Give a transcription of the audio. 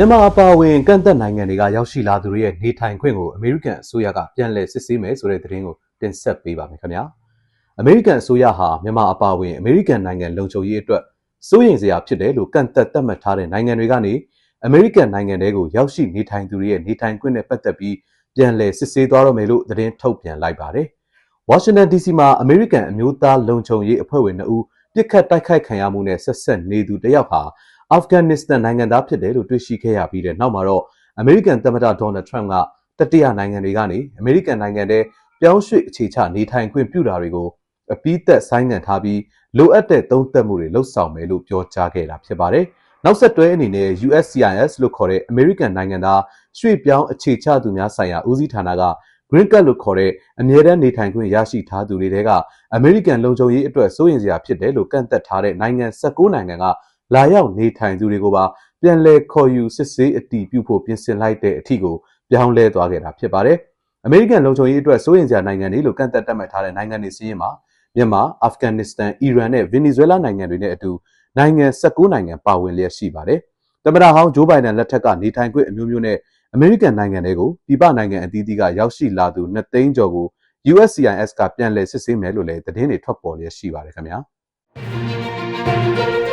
မြန်မာအပါအဝင်ကန့်သက်နိုင်ငံတွေကရောက်ရှိလာသူတွေရဲ့နေထိုင်ခွင့်ကိုအမေရိကန်အစိုးရကပြန်လည်စစ်ဆေးမယ်ဆိုတဲ့သတင်းကိုတင်ဆက်ပေးပါမယ်ခင်ဗျာအမေရိကန်အစိုးရဟာမြန်မာအပါအဝင်အမေရိကန်နိုင်ငံလုံခြုံရေးအတွက်စိုးရိမ်စရာဖြစ်တယ်လို့ကန့်သက်သတ်မှတ်ထားတဲ့နိုင်ငံတွေကနေအမေရိကန်နိုင်ငံတွေကိုရောက်ရှိနေထိုင်သူတွေရဲ့နေထိုင်ခွင့်နဲ့ပတ်သက်ပြီးပြန်လည်စစ်ဆေးသွားရမယ်လို့သတင်းထုတ်ပြန်လိုက်ပါတယ်ဝါရှင်တန် DC မှာအမေရိကန်အမျိုးသားလုံခြုံရေးအဖွဲ့ဝင်2ဦး ပြစ်ခတ်တိုက်ခိုက်ခံရမှုနဲ့ဆက်ဆက်နေသူတစ်ယောက်ဟာအာဖဂန်နစ္စတန်နိုင်ငံသားဖြစ်တယ်လို့တွေ့ရှိခဲ့ရပြီးတဲ့နောက်မှာတော့အမေရိကန်သမ္မတဒေါ်နယ်ထရမ့်ကတတိယနိုင်ငံတွေကနေအမေရိကန်နိုင်ငံထဲပြောင်းရွှေ့အခြေချနေထိုင်ခွင့်ပြုတာတွေကိုအပိသက်ဆိုင်းငံ့ထားပြီးလိုအပ်တဲ့သုံးသပ်မှုတွေလှုပ်ဆောင်မယ်လို့ပြောကြားခဲ့တာဖြစ်ပါတယ်။နောက်ဆက်တွဲအနေနဲ့ USCIS လို့ခေါ်တဲ့အမေရိကန်နိုင်ငံသားရွှေ့ပြောင်းအခြေချသူများဆိုင်ရာဦးစီးဌာနက Green Card လို့ခေါ်တဲ့အမြဲတမ်းနေထိုင်ခွင့်ရရှိထားသူတွေကအမေရိကန်လုံခြုံရေးအတွက်စိုးရိမ်စရာဖြစ်တယ်လို့ကန့်သက်ထားတဲ့နိုင်ငံ16နိုင်ငံကလာရောက်နေထိုင်သူတွေကိုပါပြန်လည်ခေါ်ယူစစ်ဆေးအတည်ပြုဖို့ပြင်ဆင်လိုက်တဲ့အထီကိုပြောင်းလဲသွားခဲ့တာဖြစ်ပါတယ်။အမေရိကန်လုံခြုံရေးအတွက်စိုးရိမ်စရာနိုင်ငံတွေလို့ကန့်သက်တတ်မှတ်ထားတဲ့နိုင်ငံတွေစီးရင်မှာမြန်မာ၊အာဖဂန်နစ္စတန်၊အီရန်နဲ့ဗင်နီဇွဲလားနိုင်ငံတွေနဲ့အတူနိုင်ငံ16နိုင်ငံပါဝင်လျက်ရှိပါတယ်။သမ္မတဟောင်းဂျိုးဘိုင်ဒန်လက်ထက်ကနေထိုင်ခွင့်အမျိုးမျိုးနဲ့ အမေရိကန်နိုင်ငံတွေကိုပြည်ပနိုင်ငံအသီးသီးကရောက်ရှိလာသူ2သိန်းကျော်ကို USCIS ကပြန်လည်စစ်ဆေးမယ်လို့လည်းသတင်းတွေထွက်ပေါ်လျက်ရှိပါတယ်ခင်ဗျာ။